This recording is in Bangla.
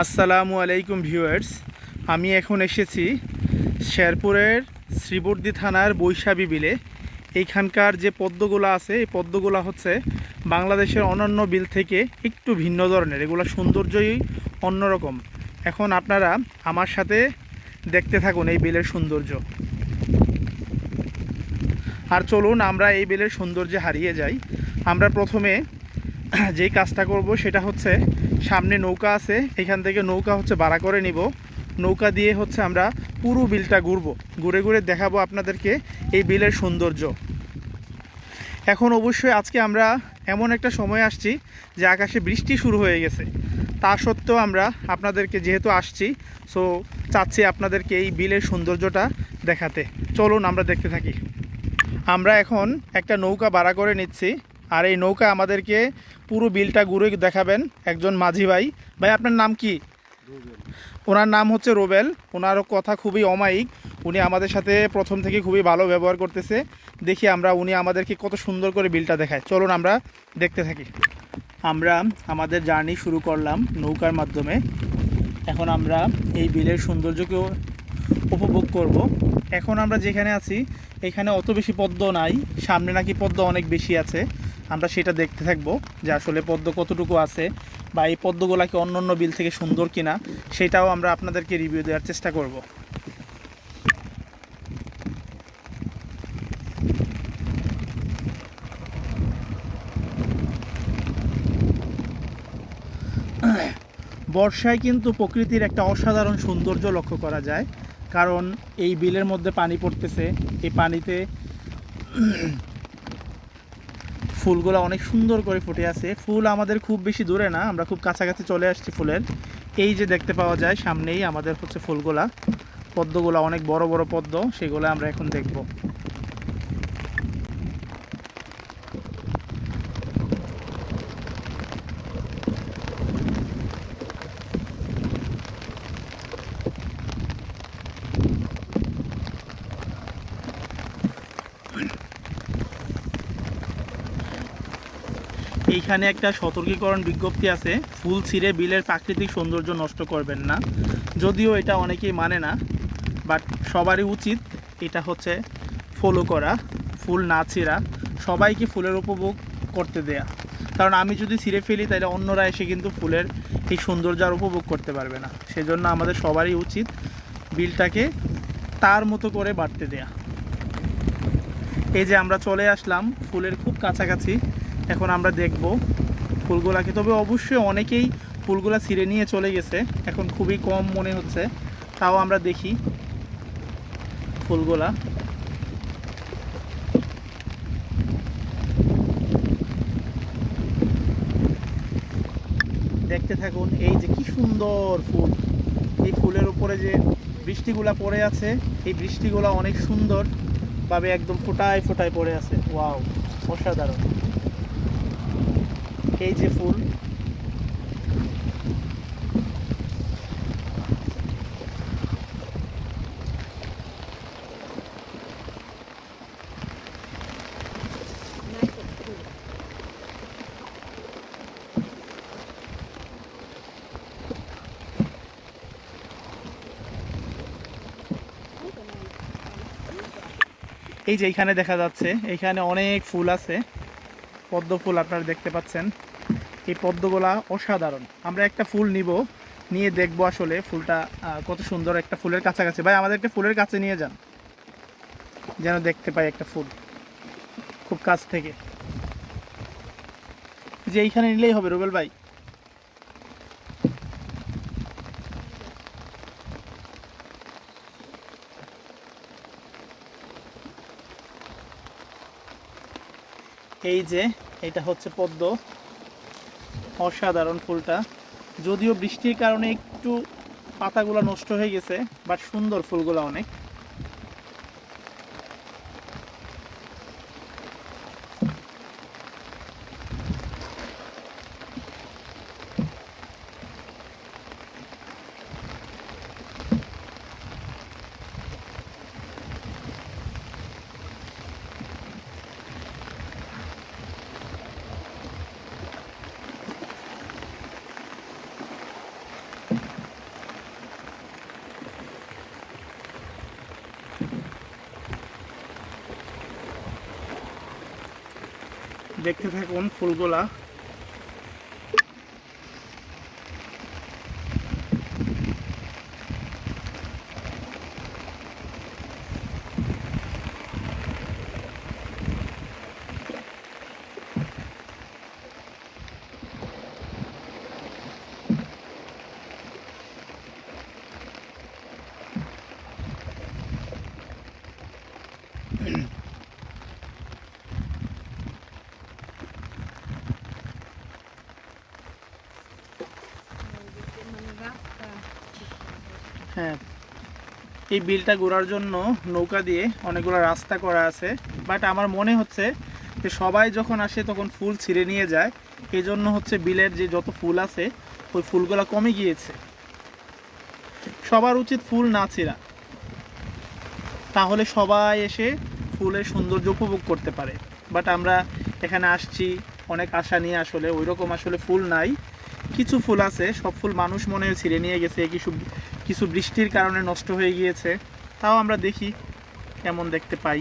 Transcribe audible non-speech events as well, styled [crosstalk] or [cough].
আসসালামু আলাইকুম ভিউয়ার্স। আমি এখন এসেছি শেরপুরের শ্রীবর্দি থানার বৈশাবী বিলে। এইখানকার যে পদ্মগুলো আছে, এই পদ্মগুলো হচ্ছে বাংলাদেশের অন্যান্য বিল থেকে একটু ভিন্ন ধরনের। এগুলো সৌন্দর্যই অন্যরকম। এখন আপনারা আমার সাথে দেখতে থাকুন এই বিলের সৌন্দর্য। আর চলুন আমরা এই বিলের সৌন্দর্যে হারিয়ে যাই। আমরা প্রথমে [clears throat] যেই কাজটা করব সেটা হচ্ছে সামনে নৌকা আছে, এখান থেকে নৌকা হচ্ছে ভাড়া করে নিব। নৌকা দিয়ে হচ্ছে আমরা পুরো বিলটা ঘুরবো। ঘুরে ঘুরে দেখাবো আপনাদেরকে এই বিলের সৌন্দর্য। এখন অবশ্যই আজকে আমরা এমন একটা সময় আসছি যে আকাশে বৃষ্টি শুরু হয়ে গেছে। তা সত্ত্বেও আমরা আপনাদেরকে যেহেতু আসছি, সো চাচ্ছি আপনাদেরকে এই বিলের সৌন্দর্যটা দেখাতে। চলুন আমরা দেখতে থাকি। আমরা এখন একটা নৌকা ভাড়া করে নিচ্ছি। আর এই নৌকা আমাদেরকে পুরো বিলটা ঘুরে দেখাবেন একজন মাঝি ভাই। ভাই, আপনার নাম কি? ওনার নাম হচ্ছে রোবেল। ওনারও কথা খুবই অমায়িক। উনি আমাদের সাথে প্রথম থেকে খুবই ভালো ব্যবহার করতেছে। দেখি আমরা উনি আমাদেরকে কত সুন্দর করে বিলটা দেখায়। চলুন আমরা দেখতে থাকি। আমরা আমাদের জার্নি শুরু করলাম নৌকার মাধ্যমে। এখন আমরা এই বিলের সৌন্দর্যকেও উপভোগ করব। এখন আমরা যেখানে আছি, এখানে অত বেশি পদ্ম নাই। সামনে নাকি পদ্ম অনেক বেশি আছে। আমরা সেটা দেখতে থাকব যে আসলে পদ্ম কতটুকু আছে বা এই পদ্মগুলা কি অন্য অন্য বিল থেকে সুন্দর কিনা, সেটাও আমরা আপনাদেরকে রিভিউ দেওয়ার চেষ্টা করব। বর্ষায় কিন্তু প্রকৃতির একটা অসাধারণ সৌন্দর্য লক্ষ্য করা যায়, কারণ এই বিলের মধ্যে পানি পড়তেছে, এই পানিতে ফুলগুলো অনেক সুন্দর করে ফুটে আছে। ফুল আমাদের খুব বেশি দূরে না, আমরা খুব কাছাকাছি চলে আসছি ফুলের। এই যে দেখতে পাওয়া যায় সামনেই আমাদের হচ্ছে ফুলগুলা। পদ্মগুলো অনেক বড় বড় পদ্ম, সেগুলো আমরা এখন দেখব। এইখানে একটা সতর্কীকরণ বিজ্ঞপ্তি আছে, ফুল ছিঁড়ে বিলের প্রাকৃতিক সৌন্দর্য নষ্ট করবেন না। যদিও এটা অনেকেই মানে না, বাট সবারই উচিত এটা হচ্ছে ফলো করা, ফুল না ছিঁড়া, সবাইকে ফুলের উপভোগ করতে দেয়া। কারণ আমি যদি ছিঁড়ে ফেলি, তাহলে অন্যরা এসে কিন্তু ফুলের এই সৌন্দর্য আর উপভোগ করতে পারবে না। সেজন্য আমাদের সবারই উচিত বিলটাকে তার মতো করে বাড়তে দেয়া। এই যে আমরা চলে আসলাম ফুলের খুব কাছাকাছি। এখন আমরা দেখব ফুলগুলাকে তবে অবশ্যই অনেকেই ফুলগুলা ছিঁড়ে নিয়ে চলে গেছে। এখন খুবই কম মনে হচ্ছে, তাও আমরা দেখি ফুলগুলা। দেখতে থাকুন, এই যে কি সুন্দর ফুল। এই ফুলের উপরে যে বৃষ্টিগুলা পড়ে আছে, এই বৃষ্টিগুলা অনেক সুন্দর ভাবে একদম ফোটায় ফোটায় পড়ে আছে। ওয়াও, অসাধারণ। এই যে ফুল। এই যে এইখানে দেখা যাচ্ছে, এইখানে অনেক ফুল আছে। পদ্ম ফুল আপনারা দেখতে পাচ্ছেন। এই পদ্মগুলা অসাধারণ। আমরা একটা ফুল নিব, নিয়ে দেখব আসলে ফুলটা কত সুন্দর একটা ফুলের কাছাকাছি। ভাই, আমাদেরকে ফুলের কাছে নিয়ে যান। যেন দেখতে পাই একটা ফুল খুব কাছ থেকে। যে এইখানে নিলেই হবে, রুবেল ভাই। এই যে, এটা হচ্ছে পদ্ম। অসাধারণ ফুলটা। যদিও বৃষ্টির কারণে একটু পাতাগুলো নষ্ট হয়ে গেছে বাট সুন্দর ফুলগুলো অনেক। দেখতে থাকুন ফুলগুলা। হ্যাঁ। এই বিলটা ঘোরার জন্য নৌকা দিয়ে অনেকগুলো রাস্তা করা আছে। বাট আমার মনে হচ্ছে যে সবাই যখন আসে তখন ফুল ছিঁড়ে নিয়ে যায়। এই জন্য হচ্ছে বিলের যে যত ফুল আছে, ওই ফুলগুলো কমে গিয়েছে। সবার উচিত ফুল না ছিঁড়া। তাহলে সবাই এসে ফুলের সৌন্দর্য উপভোগ করতে পারে। বাট আমরা এখানে আসছি, অনেক আশা নিয়ে আসলে ওই রকম আসলে ফুল নাই। কিছু ফুল আছে, সব ফুল মানুষ মনে ছিঁড়ে নিয়ে গেছে, কিছু কিছু বৃষ্টির কারণে নষ্ট হয়ে গিয়েছে। তাও আমরা দেখি, কেমন দেখতে পাই।